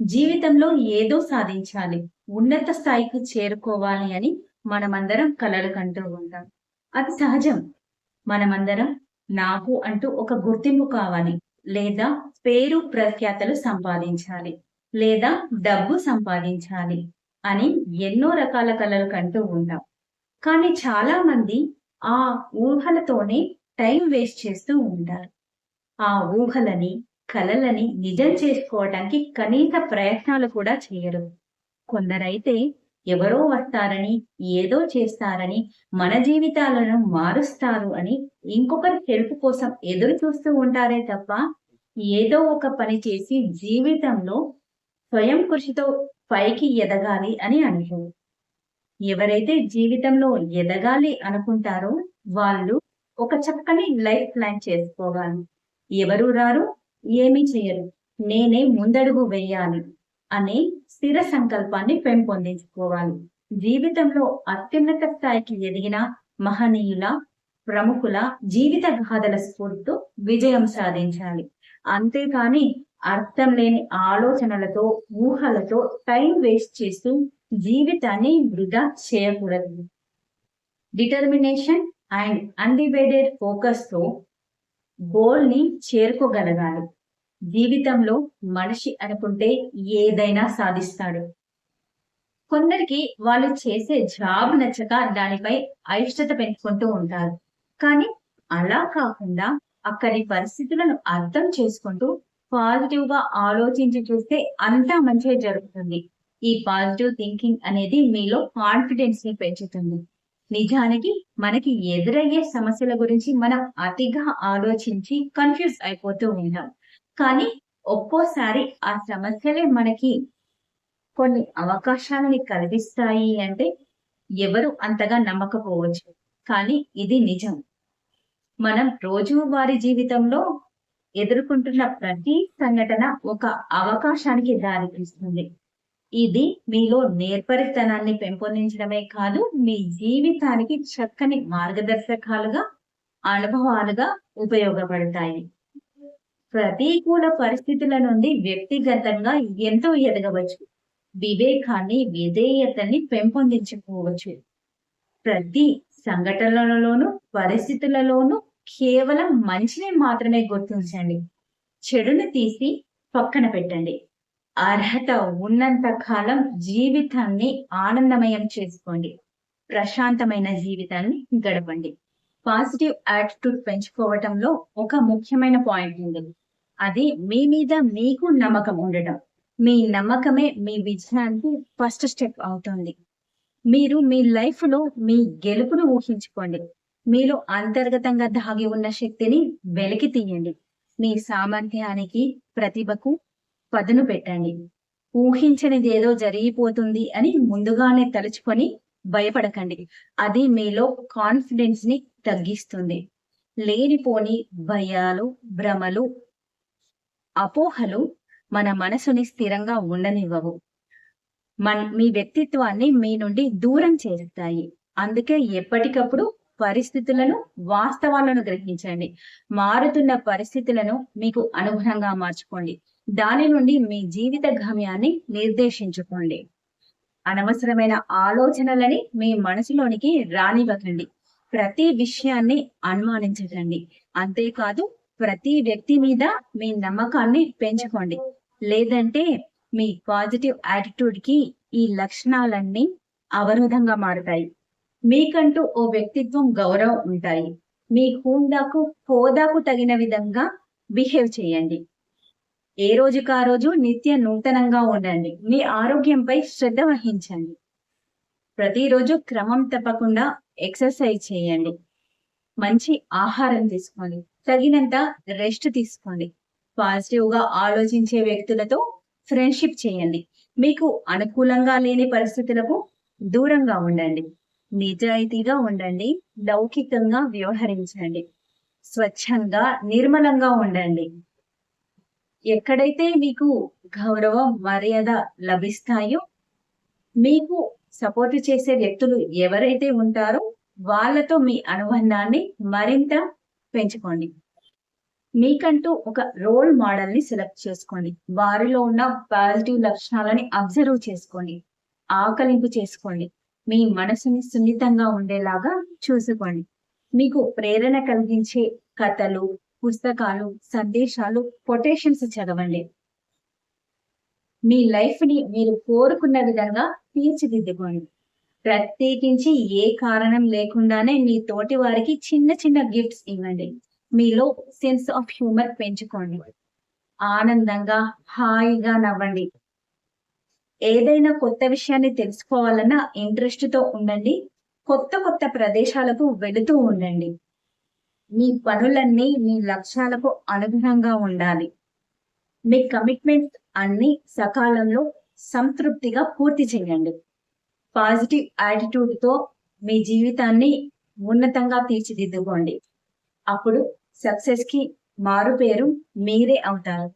జీవితంలో ఏదో సాధించాలి ఉన్నత స్థాయికి చేరుకోవాలి అని మనమందరం కలలు కంటూ ఉంటాం. అది సహజం. మనమందరం నాకు అంటూ ఒక గుర్తింపు కావాలి లేదా పేరు ప్రఖ్యాతలు సంపాదించాలి లేదా డబ్బు సంపాదించాలి అని ఎన్నో రకాల కలలు కంటూ ఉంటాం. కానీ చాలా మంది ఆ ఊహలతోనే టైం వేస్ట్ చేస్తూ ఉంటారు. ఆ ఊహలని కలలని నిజం చేసుకోవటానికి కనీస ప్రయత్నాలు కూడా చేయరు. కొందరైతే ఎవరో వస్తారని ఏదో చేస్తారని మన జీవితాలను మారుస్తారు అని ఇంకొకరి హెల్ప్ కోసం ఎదురు చూస్తూ ఉంటారే తప్ప ఏదో ఒక పని చేసి జీవితంలో స్వయం కృషితో పైకి ఎదగాలి అని అనుకోరు. ఎవరైతే జీవితంలో ఎదగాలి అనుకుంటారో వాళ్ళు ఒక చక్కని లైఫ్ ప్లాన్ చేసుకోవాలి. ఎవరు రారు ఏమీ చేయరు నేనే ముందడుగు వేయాలి అనే స్థిర సంకల్పాన్ని పెంపొందించుకోవాలి. జీవితంలో అత్యున్నత స్థాయికి ఎదిగిన మహనీయుల ప్రముఖుల జీవిత గాథల స్ఫూర్తితో విజయం సాధించాలి. అంతేకాని అర్థం లేని ఆలోచనలతో ఊహలతో టైం వేస్ట్ చేస్తూ జీవితాన్ని వృధా చేయకూడదు. డిటర్మినేషన్ అండ్ అన్డివైడెడ్ ఫోకస్తో చేరుకోగలగాలి. జీవితంలో మనిషి అనుకుంటే ఏదైనా సాధిస్తాడు. కొందరికి వాళ్ళు చేసే జాబ్ నచ్చక దానిపై అయిష్టత పెంచుకుంటూ ఉంటారు. కానీ అలా కాకుండా అక్కడి పరిస్థితులను అర్థం చేసుకుంటూ పాజిటివ్గా ఆలోచించి చూస్తే అంతా మంచిగా జరుగుతుంది. ఈ పాజిటివ్ థింకింగ్ అనేది మీలో కాన్ఫిడెన్స్ని పెంచుతుంది. నిజానికి మనకి ఎదురయ్యే సమస్యల గురించి మనం అతిగా ఆలోచించి కన్ఫ్యూజ్ అయిపోతూ ఉంటాం. కానీ ఒక్కోసారి ఆ సమస్యలే మనకి కొన్ని అవకాశాలని కలిగిస్తాయి అంటే ఎవరు అంతగా నమ్మకపోవచ్చు. కానీ ఇది నిజం. మనం రోజువారి జీవితంలో ఎదుర్కొంటున్న ప్రతి సంఘటన ఒక అవకాశానికి దారితీస్తుంది. ఇది మీలో నేర్పరితనాన్ని పెంపొందించడమే కాదు మీ జీవితానికి చక్కని మార్గదర్శకాలుగా అనుభవాలుగా ఉపయోగపడతాయి. ప్రతికూల పరిస్థితుల నుండి వ్యక్తిగతంగా ఎంతో ఎదగవచ్చు. వివేకాన్ని విధేయతని పెంపొందించుకోవచ్చు. ప్రతి సంఘటనలలోనూ పరిస్థితులలోనూ కేవలం మంచిని మాత్రమే గుర్తించండి. చెడును తీసి పక్కన పెట్టండి. అర్హత ఉన్నంత కాలం జీవితాన్ని ఆనందమయం చేసుకోండి. ప్రశాంతమైన జీవితాన్ని గడపండి. పాజిటివ్ యాటిట్యూడ్ పెంచుకోవటంలో ఒక ముఖ్యమైన పాయింట్ ఉంది. అది మీ మీద మీకు నమ్మకం ఉండటం. మీ నమ్మకమే మీ విజయానికి ఫస్ట్ స్టెప్ అవుతుంది. మీరు మీ లైఫ్లో మీ గెలుపును ఊహించుకోండి. మీలో అంతర్గతంగా దాగి ఉన్న శక్తిని వెలికి తీయండి. మీ సామర్థ్యానికి ప్రతిభకు పదును పెట్టండి. ఊహించనిది ఏదో జరిగిపోతుంది అని ముందుగానే తలుచుకొని భయపడకండి. అది మీలో కాన్ఫిడెన్స్ని తగ్గిస్తుంది. లేనిపోని భయాలు భ్రమలు అపోహలు మన మనసుని స్థిరంగా ఉండనివ్వవు. మన మీ వ్యక్తిత్వాన్ని మీ నుండి దూరం చేస్తాయి అందుకే ఎప్పటికప్పుడు పరిస్థితులను వాస్తవాలను గ్రహించండి. మారుతున్న పరిస్థితులను మీకు అనుగుణంగా మార్చుకోండి. దాని నుండి మీ జీవిత గమ్యాన్ని నిర్దేశించుకోండి. అనవసరమైన ఆలోచనలని మీ మనసులోనికి రానివ్వకండి. ప్రతి విషయాన్ని అనుమానించకండి. అంతేకాదు ప్రతి వ్యక్తి మీద మీ నమ్మకాన్ని పెంచుకోండి. లేదంటే మీ పాజిటివ్ యాటిట్యూడ్కి ఈ లక్షణాలన్నీ అవరోధంగా మారుతాయి. మీకంటూ ఓ వ్యక్తిత్వం గౌరవం ఉంటాయి. మీ హోందాకు హోదాకు తగిన విధంగా బిహేవ్ చేయండి. ఏ రోజుకు ఆ రోజు నిత్య నూతనంగా ఉండండి. మీ ఆరోగ్యంపై శ్రద్ధ వహించండి. ప్రతిరోజు క్రమం తప్పకుండా ఎక్సర్సైజ్ చేయండి. మంచి ఆహారం తీసుకోండి. తగినంత రెస్ట్ తీసుకోండి. పాజిటివ్గా ఆలోచించే వ్యక్తులతో ఫ్రెండ్షిప్ చేయండి. మీకు అనుకూలంగా లేని పరిస్థితులకు దూరంగా ఉండండి. నిజాయితీగా ఉండండి. లౌకికంగా వ్యవహరించండి. స్వచ్ఛంగా నిర్మలంగా ఉండండి. ఎక్కడైతే మీకు గౌరవం మర్యాద లభిస్తాయో మీకు సపోర్ట్ చేసే వ్యక్తులు ఎవరైతే ఉంటారో వాళ్ళతో మీ అనుబంధాన్ని మరింత పెంచుకోండి. మీకంటూ ఒక రోల్ మోడల్ని సెలెక్ట్ చేసుకోండి. వారిలో ఉన్న పాజిటివ్ లక్షణాలని అబ్జర్వ్ చేసుకోండి. ఆకలింపు చేసుకోండి. మీ మనసుని సున్నితంగా ఉండేలాగా చూసుకోండి. మీకు ప్రేరణ కలిగించే కథలు పుస్తకాలు సందేశాలు కొటేషన్స్ చదవండి. మీ లైఫ్ని మీరు కోరుకున్న విధంగా తీర్చిదిద్దుకోండి. ప్రత్యేకించి ఏ కారణం లేకుండానే మీ తోటి వారికి చిన్న చిన్న గిఫ్ట్స్ ఇవ్వండి. మీలో సెన్స్ ఆఫ్ హ్యూమర్ పెంచుకోండి. ఆనందంగా హాయిగా నవ్వండి. ఏదైనా కొత్త విషయాన్ని తెలుసుకోవాలన్న ఇంట్రెస్ట్తో ఉండండి. కొత్త కొత్త ప్రదేశాలకు వెళుతూ ఉండండి. మీ పనులన్నీ మీ లక్ష్యాలకు అనుగుణంగా ఉండాలి. మీ కమిట్మెంట్స్ అన్ని సకాలంలో సంతృప్తిగా పూర్తి చేయండి. పాజిటివ్ యాటిట్యూడ్తో మీ జీవితాన్ని ఉన్నతంగా తీర్చిదిద్దుకోండి. అప్పుడు సక్సెస్కి మారు పేరు మీరే అవుతారు.